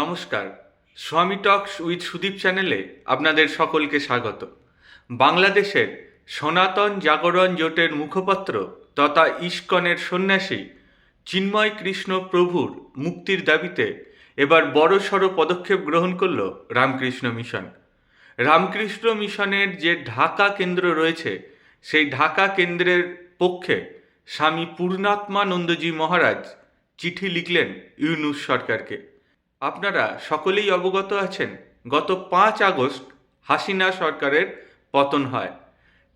নমস্কার স্বামী টক্স উইথ সুদীপ চ্যানেলে আপনাদের সকলকে স্বাগত। বাংলাদেশের সনাতন জাগরণ জোটের মুখপাত্র তথা ইস্কনের সন্ন্যাসী চিন্ময় কৃষ্ণ প্রভুর মুক্তির দাবিতে এবার বড়সড় পদক্ষেপ গ্রহণ করল রামকৃষ্ণ মিশন। রামকৃষ্ণ মিশনের যে ঢাকা কেন্দ্র রয়েছে, সেই ঢাকা কেন্দ্রের পক্ষে স্বামী পূর্ণাত্মানন্দজি মহারাজ চিঠি লিখলেন ইউনুস সরকারকে। আপনারা সকলেই অবগত আছেন, গত পাঁচ আগস্ট হাসিনা সরকারের পতন হয়।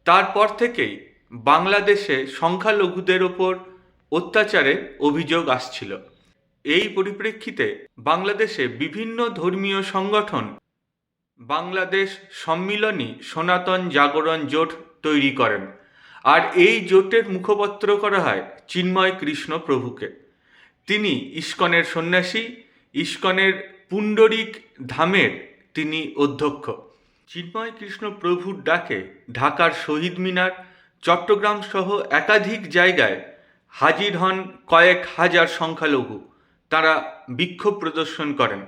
তারপর থেকেই বাংলাদেশে সংখ্যালঘুদের ওপর অত্যাচারের অভিযোগ আসছিল। এই পরিপ্রেক্ষিতে বাংলাদেশে বিভিন্ন ধর্মীয় সংগঠন, বাংলাদেশ সম্মিলনী সনাতন জাগরণ জোট তৈরি করেন আর এই জোটের মুখপত্র করা হয় চিন্ময় কৃষ্ণ প্রভুকে। তিনি ইস্কনের সন্ন্যাসী ইস্কনের পুণ্ডরিক ধামের তিনি অধ্যক্ষ। চিন্ময় কৃষ্ণ প্রভুর ডাকে ঢাকার শহীদ মিনার, চট্টগ্রাম সহ একাধিক জায়গায় হাজির হন কয়েক হাজার সংখ্যালঘু। তারা বিক্ষোভ প্রদর্শন করেন।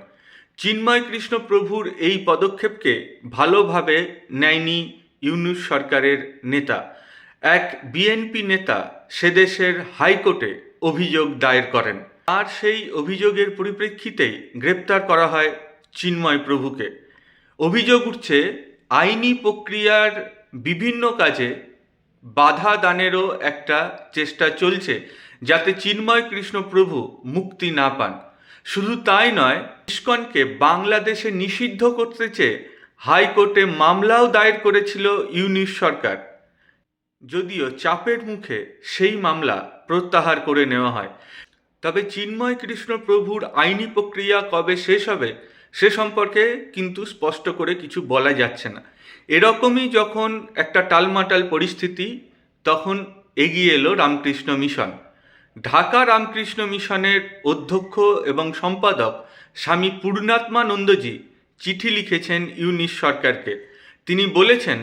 চিন্ময় কৃষ্ণ প্রভুর এই পদক্ষেপকে ভালোভাবে নেয়নি ইউনুস সরকারের নেতা। এক বিএনপি নেতা সেদেশের হাইকোর্টে অভিযোগ দায়ের করেন। আর সেই অভিযোগের পরিপ্রেক্ষিতেই গ্রেপ্তার করা হয় চিন্ময় প্রভুকে। অভিযোগ উঠছে, আইনি প্রক্রিয়ার বিভিন্ন কাজে বাধা দানেরও একটা চেষ্টা চলছে, যাতে চিন্ময় কৃষ্ণ প্রভু মুক্তি না পান। শুধু তাই নয় ইস্কনকে বাংলাদেশে নিষিদ্ধ করতে চেয়ে হাইকোর্টে মামলাও দায়ের করেছিল ইউনিশ সরকার। যদিও চাপের মুখে সেই মামলা প্রত্যাহার করে নেওয়া হয়। তবে চিন্ময় কৃষ্ণ প্রভুর আইনি প্রক্রিয়া কবে শেষ হবে, সে সম্পর্কে কিন্তু স্পষ্ট করে কিছু বলা যাচ্ছে না। এরকমই যখন একটা টালমাটাল পরিস্থিতি, তখন এগিয়ে এলো রামকৃষ্ণ মিশন। ঢাকা রামকৃষ্ণ মিশনের অধ্যক্ষ এবং সম্পাদক স্বামী পূর্ণাত্মানন্দজি চিঠি লিখেছেন ইউনিশ সরকারকে। তিনি বলেছেন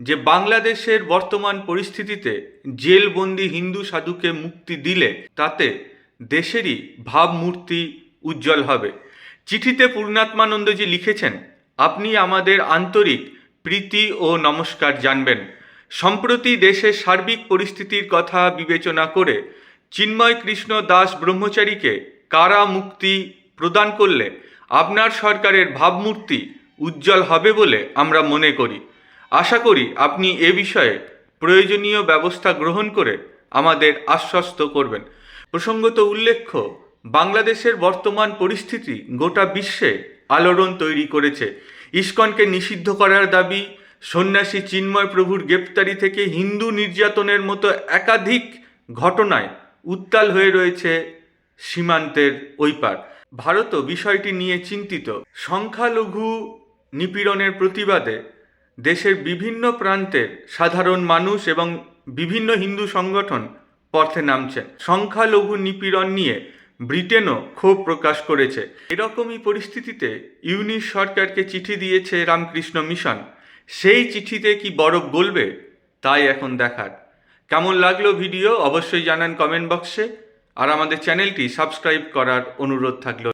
যে, বাংলাদেশের বর্তমান পরিস্থিতিতে জেলবন্দি হিন্দু সাধুকে মুক্তি দিলে তাতে দেশেরই ভাবমূর্তি উজ্জ্বল হবে। চিঠিতে পূর্ণাত্মানন্দজি লিখেছেন, আপনি আমাদের আন্তরিক প্রীতি ও নমস্কার জানবেন। সম্প্রতি দেশের সার্বিক পরিস্থিতির কথা বিবেচনা করে চিন্ময় কৃষ্ণ দাস ব্রহ্মচারীকে কারা মুক্তি প্রদান করলে আপনার সরকারের ভাবমূর্তি উজ্জ্বল হবে বলে আমরা মনে করি। আশা করি আপনি এ বিষয়ে প্রয়োজনীয় ব্যবস্থা গ্রহণ করে আমাদের আশ্বস্ত করবেন। প্রসঙ্গত উল্লেখ্য, বাংলাদেশের বর্তমান পরিস্থিতি গোটা বিশ্বে আলোড়ন তৈরি করেছে। ইস্কনকে নিষিদ্ধ করার দাবি, সন্ন্যাসী চিন্ময় প্রভুর গ্রেপ্তারি থেকে হিন্দু নির্যাতনের মতো একাধিক ঘটনায় উত্তাল হয়ে রয়েছে সীমান্তের ওই পার। ভারতও বিষয়টি নিয়ে চিন্তিত। সংখ্যালঘু নিপীড়নের প্রতিবাদে দেশের বিভিন্ন প্রান্তের সাধারণ মানুষ এবং বিভিন্ন হিন্দু সংগঠন পথে নামছেন সংখ্যালঘু নিপীড়ন নিয়ে ব্রিটেনও ক্ষোভ প্রকাশ করেছে। এরকমই পরিস্থিতিতে ইউনিশ সরকারকে চিঠি দিয়েছে রামকৃষ্ণ মিশন। সেই চিঠিতে কি বরফ গলবে? তাই এখন দেখার। কেমন লাগল ভিডিও? অবশ্যই জানান কমেন্ট বক্সে। আর আমাদের চ্যানেলটি সাবস্ক্রাইব করার অনুরোধ থাকল।